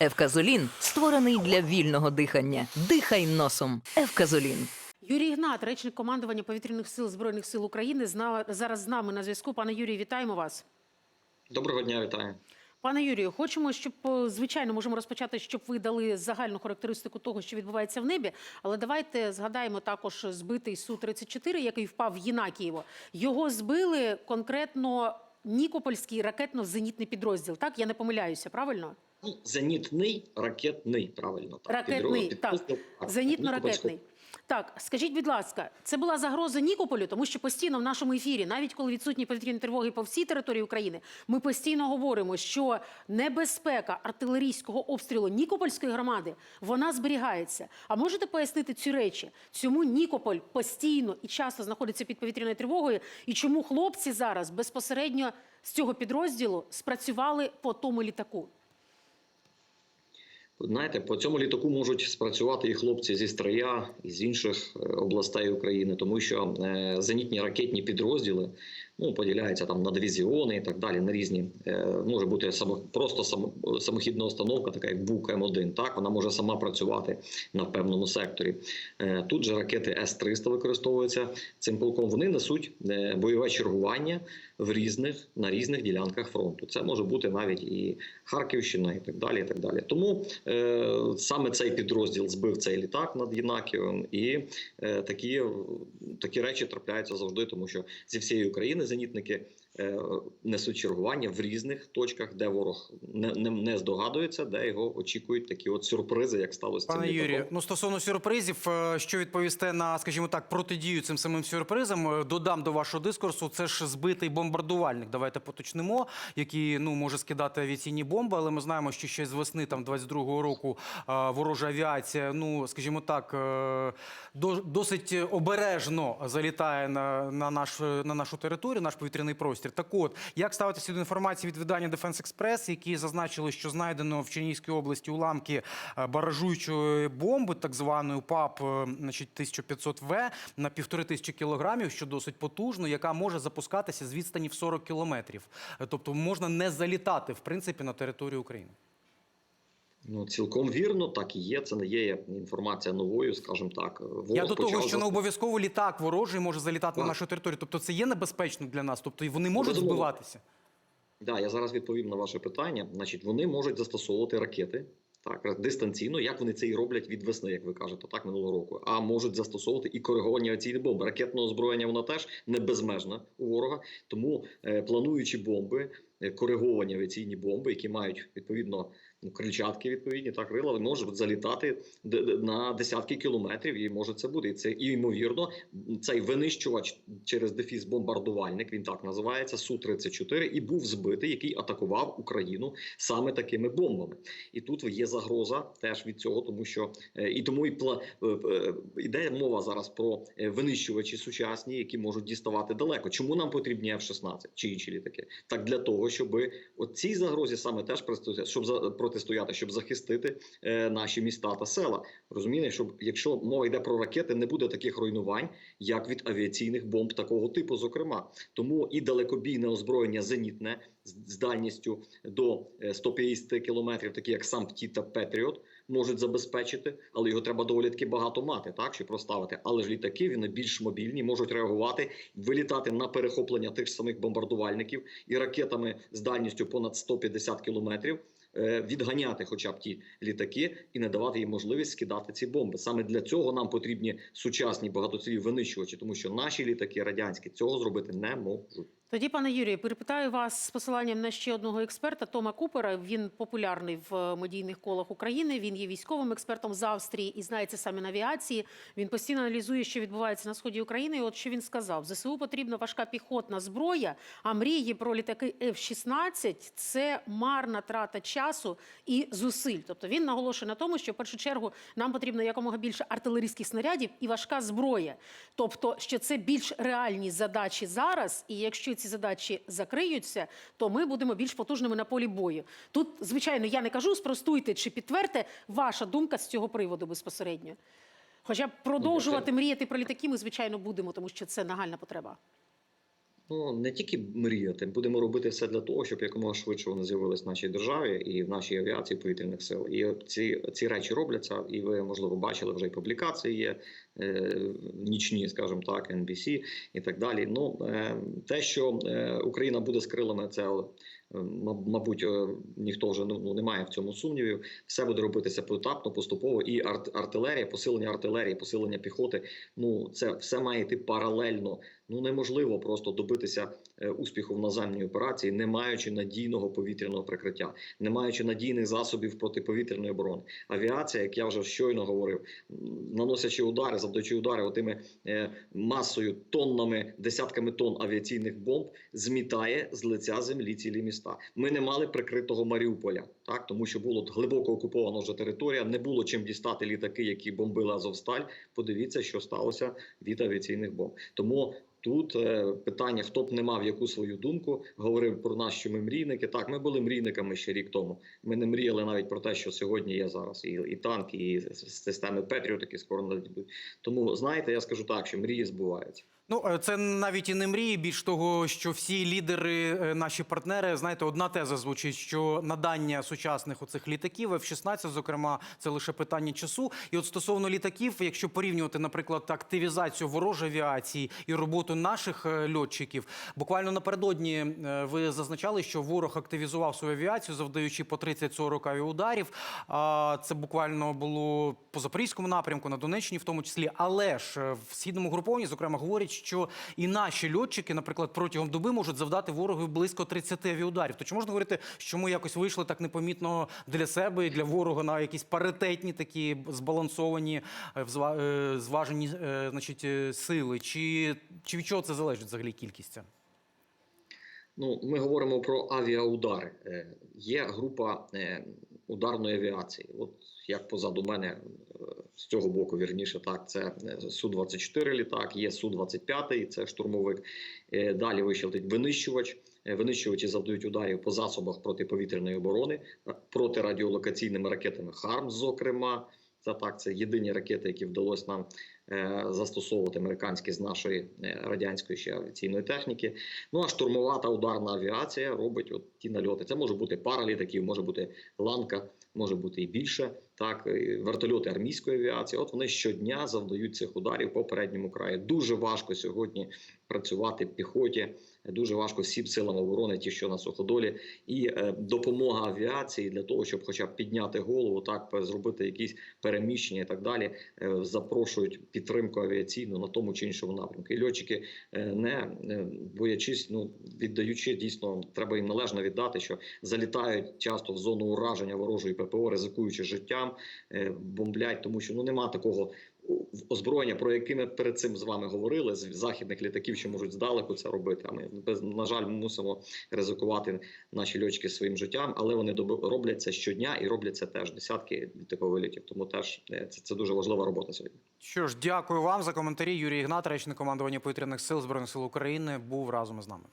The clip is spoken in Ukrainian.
Евказолін створений для вільного дихання. Дихай носом. Евказолін. Юрій Ігнат, речник командування повітряних сил збройних сил України, зараз з нами на зв'язку. Пане Юрію, вітаємо вас. Доброго дня, вітаю. Пане Юрію, хочемо, щоб е, звичайно можемо розпочати, щоб ви дали загальну характеристику того, що відбувається в небі. Але давайте згадаємо також збитий су 34 який впав в Єнакієво. Його збили конкретно Нікопольський ракетно-зенітний підрозділ. Так я не помиляюся, правильно? Ну, зенітний ракетний, правильно так. Ракетний, підрозділ, так, підрозділ, так, зенітно-ракетний. Так, скажіть, будь ласка, це була загроза Нікополю, тому що постійно в нашому ефірі, навіть коли відсутні повітряні тривоги по всій території України, ми постійно говоримо, що небезпека артилерійського обстрілу Нікопольської громади вона зберігається. А можете пояснити ці речі? Чому Нікополь постійно і часто знаходиться під повітряною тривогою, і чому хлопці зараз безпосередньо з цього підрозділу спрацювали по тому літаку? Знаєте, по цьому літаку можуть спрацювати і хлопці зі Стрия, і з інших е, областей України, тому що е, зенітні ракетні підрозділи ну, поділяються там на дивізіони і так далі, на різні. Е, може бути само, просто само, самохідна установка, така як БУК М1, так, вона може сама працювати на певному секторі. Е, тут же ракети С-300 використовуються цим полком. Вони несуть е, бойове чергування в різних, на різних ділянках фронту. Це може бути навіть і Харківщина, і так далі. І так далі. Тому е, саме цей підрозділ збив цей літак над Єнакієвим, і е, такі, такі речі трапляються завжди, тому що зі всієї України зенітники несуть чергування в різних точках, де ворог не, не, не здогадується, де його очікують такі от сюрпризи, як сталося Пане. Юрію, ну стосовно сюрпризів, е, що відповісте на, скажімо так, протидію цим самим сюрпризам, е, додам до вашого дискурсу. Це ж збитий бомбардувальник. Давайте поточнимо, який ну може скидати авіаційні бомби, але ми знаємо, що ще з весни там 22-го року е, ворожа авіація, ну скажімо так, е, до- досить обережно залітає на, на наш на нашу територію, наш повітряний простір. Так от, як ставитися до інформації від видання Defense Express, які зазначили, що знайдено в Чернігівській області уламки е, баражуючої бомби, так званої ПАП, е, значить 1500 В на півтори тисячі кілограмів, що досить потужно, яка може запускатися з відстані в 40 кілометрів. Е, Тобто можна не залітати в принципі на територію України. Ну, цілком вірно, так і є. Це не є інформація новою, скажімо так. Ворог Я до того, що не обов'язково літак ворожий може залітати на нашу територію. Тобто це є небезпечно для нас. Тобто і вони можуть Безумовно. збиватися. Да, я зараз відповім на ваше питання. Значить, вони можуть застосовувати ракети так дистанційно, як вони це і роблять від весни, як ви кажете, так минулого року. А можуть застосовувати і кориговані авіаційні бомби. Ракетного озброєння воно теж не безмежна у ворога. Тому е, плануючі бомби, е, кориговані авіаційні бомби, які мають відповідно крильчатки, відповідні так крила, можуть залітати на десятки кілометрів, і може це бути. І це і ймовірно, цей винищувач через дефіс бомбардувальник, він так називається су 34 і був збитий, який атакував Україну саме такими бомбами. І тут є загроза теж від цього, тому що е, і тому і пла е, е, іде мова зараз про е, винищувачі сучасні, які можуть діставати далеко. Чому нам потрібні F-16 чи інші літаки? Так для того, щоб от цій загрозі саме теж щоб за протистояти, щоб захистити е, наші міста та села. Розумієте, щоб якщо мова йде про ракети, не буде таких руйнувань, як від авіаційних бомб такого типу, зокрема. Тому і далекобійне озброєння зенітне з дальністю до е, 150 кілометрів, такі як сам та Петріот, можуть забезпечити, але його треба доволі таки багато мати, так щоб проставити. Але ж літаки вони більш мобільні, можуть реагувати, вилітати на перехоплення тих самих бомбардувальників і ракетами з дальністю понад 150 кілометрів. е, Відганяти, хоча б ті літаки, і не давати їм можливість скидати ці бомби. Саме для цього нам потрібні сучасні багатоцільові винищувачі, тому що наші літаки радянські цього зробити не можуть. Тоді, пане Юрію, перепитаю вас з посиланням на ще одного експерта Тома Купера. Він популярний в е, медійних колах України. Він є військовим експертом з Австрії і знається саме на авіації. Він постійно аналізує, що відбувається на сході України. І от що він сказав: ЗСУ потрібна важка піхотна зброя. А мрії про літаки F-16 – це марна трата часу і зусиль. Тобто він наголошує на тому, що в першу чергу нам потрібно якомога більше артилерійських снарядів і важка зброя. Тобто, що це більш реальні задачі зараз, і якщо ці задачі закриються, то ми будемо більш потужними на полі бою. Тут, звичайно, я не кажу спростуйте чи підтвердьте ваша думка з цього приводу безпосередньо. Хоча б продовжувати мріяти про літаки ми, звичайно, будемо, тому що це нагальна потреба. Ну не тільки мріяти, будемо робити все для того, щоб якомога швидше вони з'явились в нашій державі і в нашій авіації повітряних сил. І ці, ці речі робляться, і ви можливо бачили вже і публікації є е, нічні, скажімо так, NBC і так далі. Ну е, те, що е, Україна буде з крилами, це. е, Мабуть, е, ніхто вже ну, ну, не має в цьому сумнівів. Все буде робитися поетапно, поступово. І арт- артилерія, посилення артилерії, посилення піхоти. Ну це все має йти паралельно. Ну неможливо просто добитися е, успіху в наземній операції, не маючи надійного повітряного прикриття, не маючи надійних засобів протиповітряної оборони. Авіація, як я вже щойно говорив, наносячи удари, завдаючи удари отими е, масою, тоннами, десятками тонн авіаційних бомб, змітає з лиця землі цілі міста. Ми не мали прикритого Маріуполя, так тому що було глибоко окупована вже територія, не було чим дістати літаки, які бомбили Азовсталь. Подивіться, що сталося від авіаційних бомб. Тому тут е, питання, хто б не мав яку свою думку, говорив про нас, що ми мрійники. Так, ми були мрійниками ще рік тому. Ми не мріяли навіть про те, що сьогодні є зараз, і, і танки, і системи Петріо такі скоро надійдуть. Тому знаєте, я скажу так, що мрії збуваються. Ну, е, це навіть і не мрії. Більш того, що всі лідери, е, наші партнери, знаєте, одна теза звучить, що надання сучасних оцих літаків, F-16, зокрема, це лише питання часу. І от стосовно літаків, якщо порівнювати, наприклад, активізацію ворожої авіації і роботу наших е, льотчиків, буквально напередодні ви зазначали, що ворог активізував свою авіацію, завдаючи по 30-40 авіаударів. Це буквально було по запорізькому напрямку, на Донеччині, в тому числі. Але ж в східному групованні, зокрема, говорять, що і наші льотчики, наприклад, протягом доби можуть завдати ворогу близько 30 авіаударів. То чи можна говорити, що ми якось вийшли так непомітно для себе і для ворога на якісь паритетні, такі збалансовані, е, е, зважені, е, значить, сили? Чи, чи від чого це залежить взагалі кількість? ця? Ну, ми говоримо про авіаудари. Є група ударної авіації. От як позаду мене е, з цього боку, вірніше, так, це су 24 літак, є су 25 це штурмовик. Е, Далі вище летить винищувач. Е, Винищувачі завдають ударів по засобах протиповітряної оборони, е, протирадіолокаційними ракетами ХАРМ, зокрема. Це так, це єдині ракети, які вдалося нам е, застосовувати американські з нашої е, радянської ще авіаційної техніки. Ну а штурмова та ударна авіація робить от ті нальоти. Це може бути пара літаків, може бути ланка, може бути і більше. Так, вертольоти армійської авіації. От вони щодня завдають цих ударів по передньому краю. Дуже важко сьогодні працювати піхоті. Дуже важко всім силам оборони, ті, що на суходолі, і е, допомога авіації для того, щоб, хоча б підняти голову, так зробити якісь переміщення і так далі, е, запрошують підтримку авіаційну на тому чи іншому напрямку. І льотчики е, не е, боячись, ну віддаючи дійсно, треба їм належно віддати, що залітають часто в зону ураження ворожої ППО, ризикуючи життям, е, бомблять, тому що ну нема такого озброєння, про яке ми перед цим з вами говорили, з західних літаків, що можуть здалеку це робити. А ми без на жаль мусимо ризикувати наші льотчики своїм життям, але вони роблять це щодня і роблять це теж десятки типу вилітів. Тому теж е, це, це дуже важлива робота сьогодні. Що ж, дякую вам за коментарі. Юрій Ігнат, речник командування повітряних сил збройних сил України, був разом із нами.